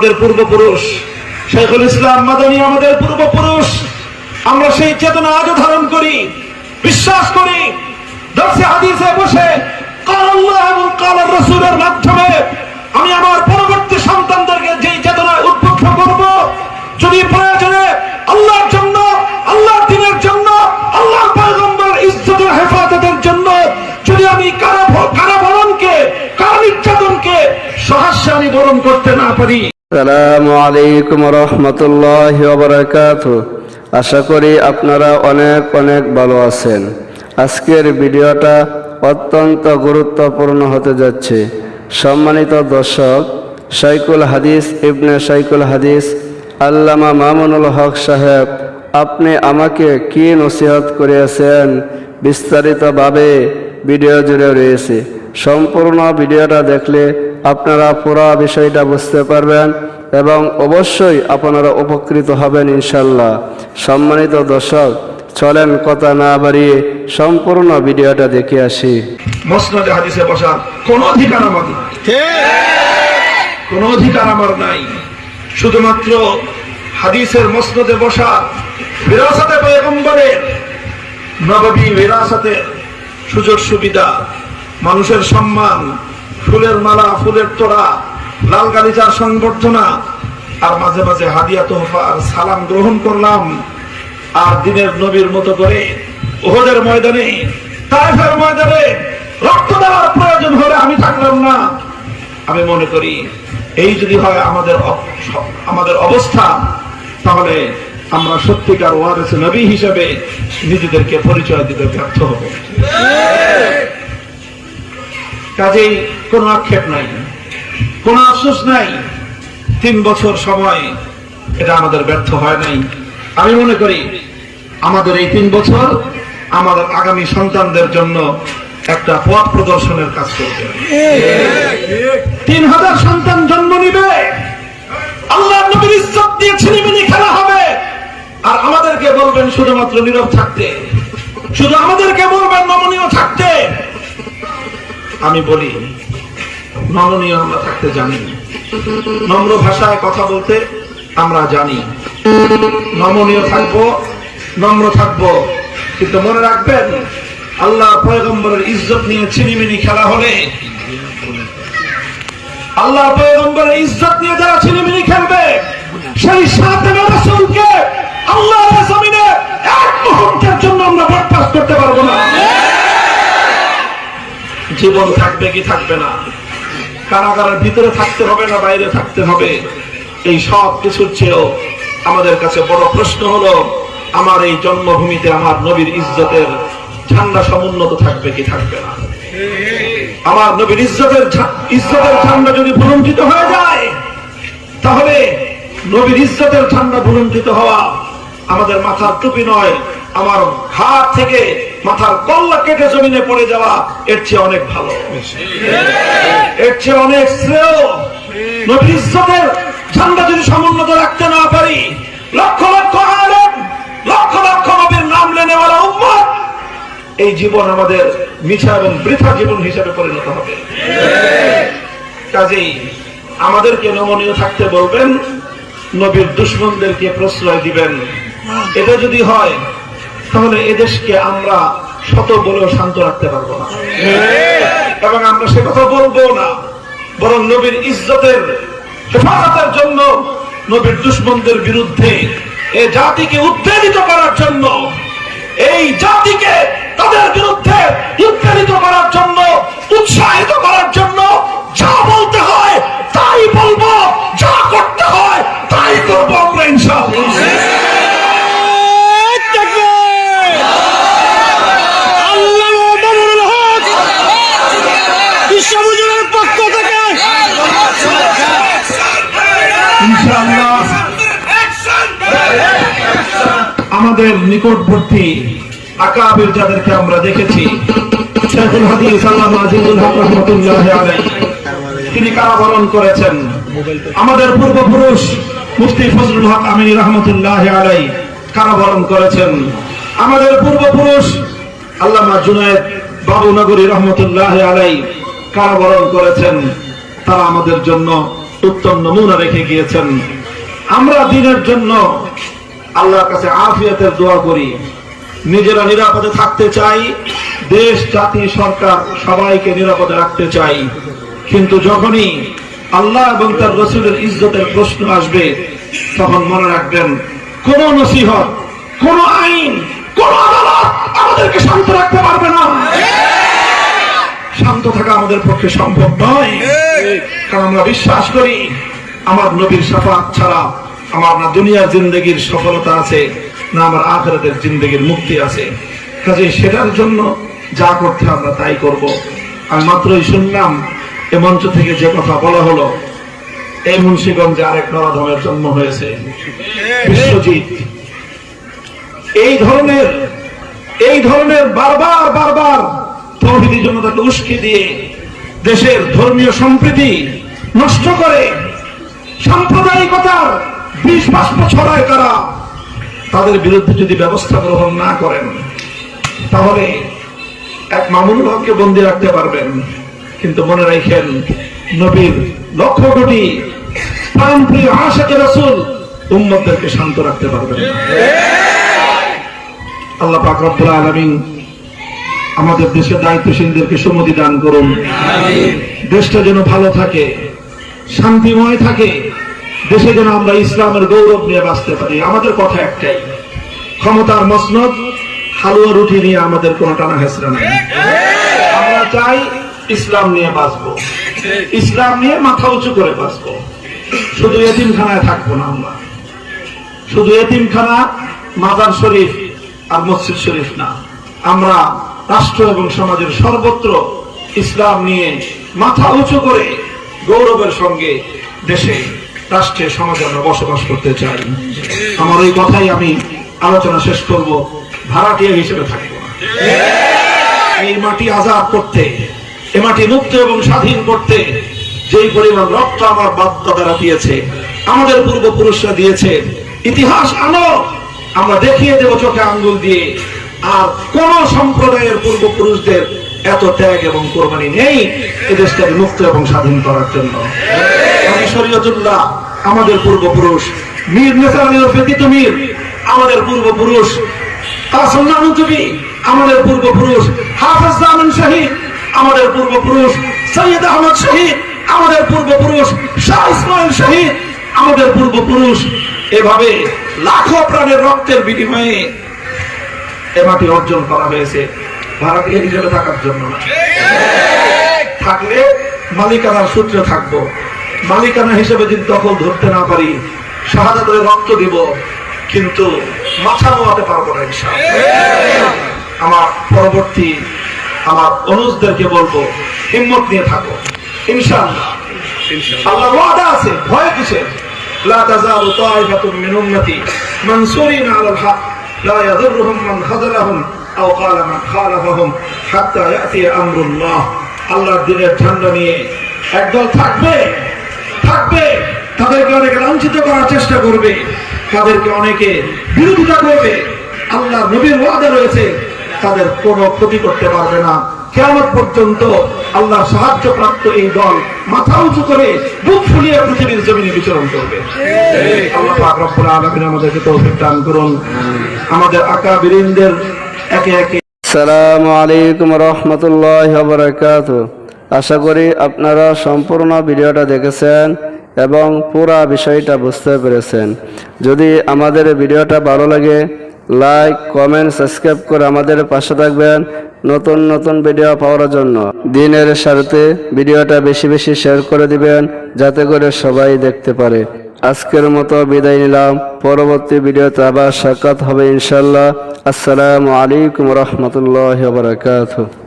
আমাদের পূর্বপুরুষ। শেখুল ইসলাম মাদানী আমাদের পূর্বপুরুষ। আমরা সেই চেতনা আজও ধারণ করি, বিশ্বাস করি, দর্শে হাদিসে বসে রসুলের মাধ্যমে আমি আমার পরবর্তী সন্তানদেরকে যেই চেতনায় উদ্বুদ্ধ করব, যদি প্রয়োজনে আল্লাহর জন্য, আল্লাহর দিনের জন্য আল্লাহ পয়গম্বর ইজ্জতের হেফাজতের জন্য, যদি আমি কারা কারাবরণকে কারা নির্যাতনকে আমি বরণ করতে না পারি। সালামু আলাইকুম রহমতুল্লাহ ওবরাকাত আশা করি আপনারা অনেক অনেক ভালো আছেন। আজকের ভিডিওটা অত্যন্ত গুরুত্বপূর্ণ হতে যাচ্ছে। সম্মানিত দর্শক শাইকুল হাদিস ইবনে শাইকুল হাদিস, আল্লামা মামুনুল হক সাহেব, আপনি আমাকে কি নসিহত করিয়াছেন? বিস্তারিতভাবে ভিডিও জুড়ে রয়েছে। সম্পূর্ণ ভিডিওটা দেখলে আপনারা পুরো বিষয়টা বুঝতে পারবেন এবং অবশ্যই আপনারা উপকৃত হবেন ইনশাল্লাহ সম্মানিত দর্শক চলেন কথা না বাড়িয়ে সম্পূর্ণ ভিডিওটা দেখে আসি। মসনদে হাদিসে বসার কোন অধিকার আমার কোন অধিকার আমার নাই। শুধুমাত্র হাদিসের মসনদে বসা বিরাসতে পয়গম্বরের নববী বিরাসতে সুযোগ সুবিধা মানুষের সম্মান ফুলের মালা ফুলের তোড়া লাল গালিচার সংবর্ধনা আর মাঝে মাঝে হাদিয়া তোহফা আর সালাম গ্রহণ করলাম। আর দিনের নবীর মতো করে ওহদের ময়দানে তাইফের ময়দানে রক্ত দেওয়ার প্রয়োজন হলে আমি থাকলাম না। আমি মনে করি এই যদি হয় আমাদের আমাদের অবস্থা তাহলে আমরা সত্যিকার ওয়ারেস নবী হিসেবে নিজেদেরকে পরিচয় দিতে ব্যর্থ হব। কাজেই কোনো আক্ষেপ নাই, কোনো আফসোস নাই। তিন বছর সময় এটা আমাদের ব্যর্থ হয় নাই। আমি মনে করি আমাদের এই তিন বছর আমাদের আগামী সন্তানদের জন্য একটা পথ প্রদর্শনের কাজ করবে। তিন হাজার সন্তান জন্ম নিবে। আল্লাহ নবীর ইজ্জত দিয়ে ছিনিমিনি খেলা হবে। আর আমাদেরকে বলবেন শুধুমাত্র নীরব থাকতে। শুধু আমাদেরকে বলবেন নমনীয় থাকতে। আমি বলি নমনীয় আমরা থাকতে জানি। নম্র ভাষায় কথা বলতে আমরা জানি। নমনীয় থাকব, নম্র থাকব। কিন্তু মনে রাখবেন, আল্লাহ পয়গম্বরের ইজ্জত নিয়ে ছিনিমিনি খেলা হলে আল্লাহ পয়গম্বরের ইজ্জত নিয়ে যারা ছিনিমিনি খেলবে, সেই সাথে রাসূলকে আল্লাহ জমিনে এক মুহূর্তের জন্য আমরা বরদাস্ত করতে পারব না। জীবন থাকবে কি থাকবে না? কারাগারের ভিতরে থাকতে হবে না, বাইরে থাকতে হবে। এই সব কিছুর চেয়েও আমাদের কাছে বড় প্রশ্ন হলো, আমার এই জন্মভূমিতে আমার নবীর ইজ্জতের ঝান্ডা সমুন্নত থাকবে কি থাকবে না? আমার নবীর ইজ্জতের ইজ্জতের ঝান্ডা যদি ভুলুণ্ঠিত হয়ে যায়, তাহলে নবীর ইজ্জতের ঝান্ডা ভুলুণ্ঠিত হওয়া আমাদের মাথার টুপি নয়, আমার হাত থেকে মাথার কল্লা কেটে জমিনে পড়ে যাওয়া, এর চেয়ে অনেক ভালো। এর চেয়ে অনেক শ্রেয়। নবীর ইজ্জতের ঝান্ডা যদি সমুন্নত রাখতে না পারি, লক্ষ লক্ষ আলেম, লক্ষ লক্ষ নবীর নাম লেনেওয়ালা উম্মত, এই জীবন আমাদের মিছা এবং বৃথা জীবন হিসেবে পরিণত হবে। কাজেই আমাদেরকে নমনীয় থাকতে বলবেন, নবীর দুশ্মনদেরকে প্রশ্রয় দিবেন। এটা যদি হয় তাহলে এদেশকে আমরা শত বলেও শান্ত রাখতে পারব না। এবং আমরা সে কথা বলব না, বরং নবীর ইজ্জতের হেফাজতের জন্য, নবীর দুশ্মনদের বিরুদ্ধে এ জাতিকে উত্তেজিত করার জন্য, এই জাতিকে আমাদের নিকটবর্তী আকাবের যাদেরকে আমরা দেখেছি তিনি কারাবরণ করেছেন। আমাদের পূর্বপুরুষ মুফতি ফজলুল হক আমিনী রহমতুল্লাহ আলাই কারাবরণ করেছেন। আমাদের পূর্বপুরুষ আল্লামা জুনায়েদ বাবু নগরী রহমতুল্লাহ আলাই কারাবরণ করেছেন। তারা আমাদের জন্য উত্তম নমুনা রেখে গিয়েছেন। আমরা দিনের জন্য আল্লাহর কাছে আফিয়াতের দোয়া করি। নিজেরা নিরাপদে থাকতে চাই দেশ জাতি সরকার সবাইকে নিরাপদে রাখতে চাই। কিন্তু যখনই আল্লাহ এবং তার রসুলের ইজ্জতের প্রশ্ন আসবে তখন মনে রাখবেন কোন নসিহত কোন আইন কোন আদালত আমাদেরকে শান্ত রাখতে পারবে না। শান্ত থাকা আমাদের পক্ষে সম্ভব নয়। কারণ আমরা বিশ্বাস করি আমার নবীর সাফাত ছাড়া আমার না দুনিয়ার জিন্দগির সফলতা আছে না আমার আখরাতের জিন্দগির মুক্তি আছে। কাজে সেটার জন্য যা করতে আমরা তাই করব। আমি মাত্রই শুনলাম এ মঞ্চ থেকে যে কথা বলা হলো, এই মুন্সিগঞ্জে আরেক নরাধমের জন্ম হয়েছে, বিশ্বজিৎ। এই ধরনের এই ধরনের বারবার বারবার তৌহিদি জনতাকে উস্কে দিয়ে দেশের ধর্মীয় সম্প্রীতি নষ্ট করে সাম্প্রদায়িকতার বিষ বাষ্প ছড়ায় তারা। তাদের বিরুদ্ধে যদি ব্যবস্থা গ্রহণ না করেন তাহলে এক মামুনুল হককে বন্দি রাখতে পারবেন। কিন্তু মনে রাখেন নবীর লক্ষ কোটি প্রাণপ্রিয় আশাকে রসুল উম্মতদেরকে শান্ত রাখতে পারবেন। আল্লাহ পাক রব্বুল আলামিন আমাদের দেশের দায়িত্বশীলদেরকে সুমতি দান করুন। দেশটা যেন ভালো থাকে শান্তিময় থাকে। দেশে যেন আমরা ইসলামের গৌরব নিয়ে বাঁচতে পারি, আমাদের কথা একটাই। ক্ষমতার মসনদ, হালুয়া রুটি নিয়ে আমাদের কোনো টানা হেসরা নাই। আমরা চাই ইসলাম নিয়ে বাঁচবো। ইসলাম নিয়ে মাথা উঁচু করে বাঁচবো। শুধু এতিমখানায় থাকব না আমরা। শুধু এতিমখানা, মাজার শরীফ আর মসজিদ শরীফ না। আমরা রাষ্ট্র এবং সমাজের সর্বত্র ইসলাম নিয়ে মাথা উঁচু করে গৌরবের সঙ্গে দেশে রাষ্ট্রে সমাজে আমরা বসবাস করতে চাই। আমার ওই কথাই আমি আলোচনা শেষ করব। ভাড়াটিয়া হিসেবে থাকব। এই মাটি আজাদ করতে, এ মাটি মুক্ত এবং স্বাধীন করতে যেই পরিমাণ রক্ত আমার বাধ্যতারা দিয়েছে, আমাদের পূর্বপুরুষরা দিয়েছে, ইতিহাস আনো, আমরা দেখিয়ে দেব চোখে আঙ্গুল দিয়ে। আর কোন সম্প্রদায়ের পূর্বপুরুষদের এত ত্যাগ এবং কোরবানি নেই এ দেশটাকে মুক্ত এবং স্বাধীন করার জন্য। শরীয়তুল্লাহ আমাদের পূর্বপুরুষ। মীর নেসার মীর আমাদের পূর্বপুরুষ। আমাদের পূর্বপুরুষ। হাফেজ জামান শহীদ আমাদের পূর্বপুরুষ। সৈয়দ আহমদ শহীদ আমাদের পূর্বপুরুষ। শাহ ইসমাইল শহীদ আমাদের পূর্বপুরুষ। এভাবে লাখো প্রাণের রক্তের বিনিময়ে এ মাটি অর্জন করা হয়েছে। ভারতীয় হিসেবে থাকার জন্য না। থাকলে মালিকানার সূত্রে থাকব। মালিকানা হিসেবে যদি দখল ধরতে না পারি শাহাদাতের রক্ত দিব কিন্তু মাথা মোয়াতে পারব না আমার পরবর্তী আমার অনুজদেরকে বলব হিম্মত নিয়ে থাকো। ইনশা আল্লাহ ওয়াদা আছে ভয় কিসের? দিনের ঠান্ডা নিয়ে একদল থাকবে। থাকবে, তাদেরকে অনেকে লাঞ্ছিত করার চেষ্টা করবে, তাদেরকে অনেকে বিরোধিতা করবে। আল্লাহ নবীর ওয়াদা রয়েছে, তাদের কোনো ক্ষতি করতে পারবে না। কেমন পর্যন্ত আল্লাহ সাহায্য প্রাপ্ত এই দল মাথা উঁচু করে বুক ফুলিয়ে পৃথিবীর জমিনে বিচরণ করবে। আল্লাহ রব্বুল আলামিন আমাদেরকে তৌফিক দান করুন। আমাদের আকা বীরিনদের একে একে সালামু আলাইকুম রহমতুল্লাহ আশা করি আপনারা সম্পূর্ণ ভিডিওটা দেখেছেন এবং পুরা বিষয়টা বুঝতে পেরেছেন। যদি আমাদের ভিডিওটা ভালো লাগে, লাইক, কমেন্ট, সাবস্ক্রাইব করে আমাদের পাশে থাকবেন নতুন নতুন ভিডিও পাওয়ার জন্য। দিনের স্বার্থে ভিডিওটা বেশি বেশি শেয়ার করে দিবেন, যাতে করে সবাই দেখতে পারে। আজকের মতো বিদায় নিলাম। পরবর্তী ভিডিওতে আবার সাক্ষাৎ হবে ইনশাল্লাহ আসসালামু আলাইকুম রহমতুল্লাহ বারকাতুহ।